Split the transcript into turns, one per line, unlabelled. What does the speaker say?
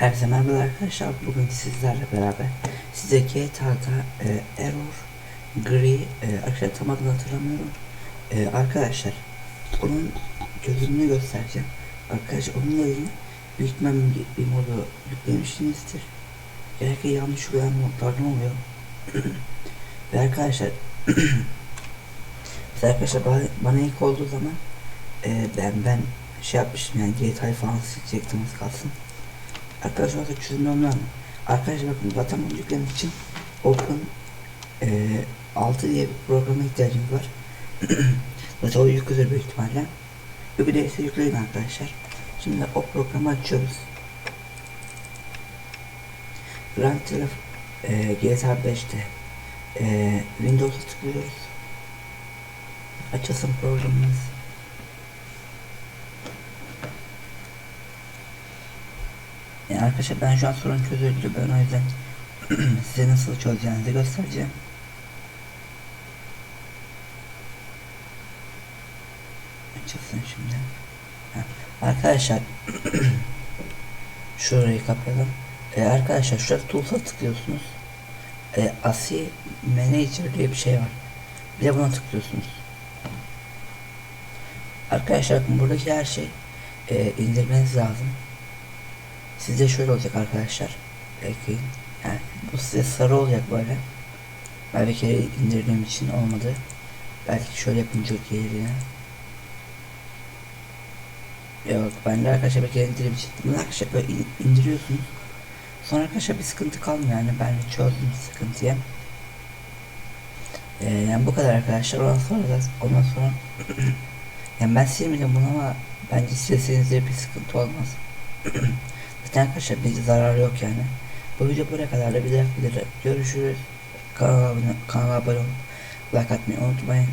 Herkese merhaba arkadaşlar. Bugün sizlerle beraber size GTA'da e, Error Gri e, arkadaşlar tam adını hatırlamıyorum. E, arkadaşlar onun çözümünü göstereceğim. Arkadaşlar onunla ilgili büyük bir, modu yüklemişsinizdir. Genellikle yanlış uyan modlardan oluyor. Ve arkadaşlar arkadaşlar bana, bana ilk olduğu zaman e, ben ben şey yapmıştım yani GTA'yı falan silecektim az kalsın. Arkadaşlar da onlar mı? Arkadaşlar bakın bunu yüklemek için Open e, 6 diye bir programa ihtiyacımız var. zaten o yüklenir büyük ihtimalle. Ve bir de ise yükleyin arkadaşlar. Şimdi o programı açıyoruz. Grand Theft e, GTA 5'te e, Windows'a tıklıyoruz. Açılsın programımız. Yani arkadaşlar ben şu an sorun çözüldü. Ben o yüzden size nasıl çözeceğinizi göstereceğim. Açılsın şimdi. Ha, Arkadaşlar şurayı kapayalım. Ee, arkadaşlar şurada Tools'a tıklıyorsunuz. Ee, ASI Manager diye bir şey var. Bir de buna tıklıyorsunuz. Arkadaşlar buradaki her şey e, indirmeniz lazım. Sizde şöyle olacak arkadaşlar. Bekleyin. Yani bu size sarı olacak böyle. Ben bir kere indirdiğim için olmadı. Belki şöyle yapınca gelir yine. Yok ben de arkadaşlar bir kere indirdiğim için. Bunu arkadaşlar böyle in- indiriyorsunuz. Sonra arkadaşlar bir sıkıntı kalmıyor yani ben çözdüm sıkıntıyı. Ee, yani bu kadar arkadaşlar. Ondan sonra da ondan sonra yani ben silmedim bunu ama bence silseniz de bir sıkıntı olmaz. Zaten arkadaşlar bir zarar yok yani. Bu video buraya kadar da bir dahaki görüşürüz. Kanala abone, kanala abone olun. Like atmayı unutmayın.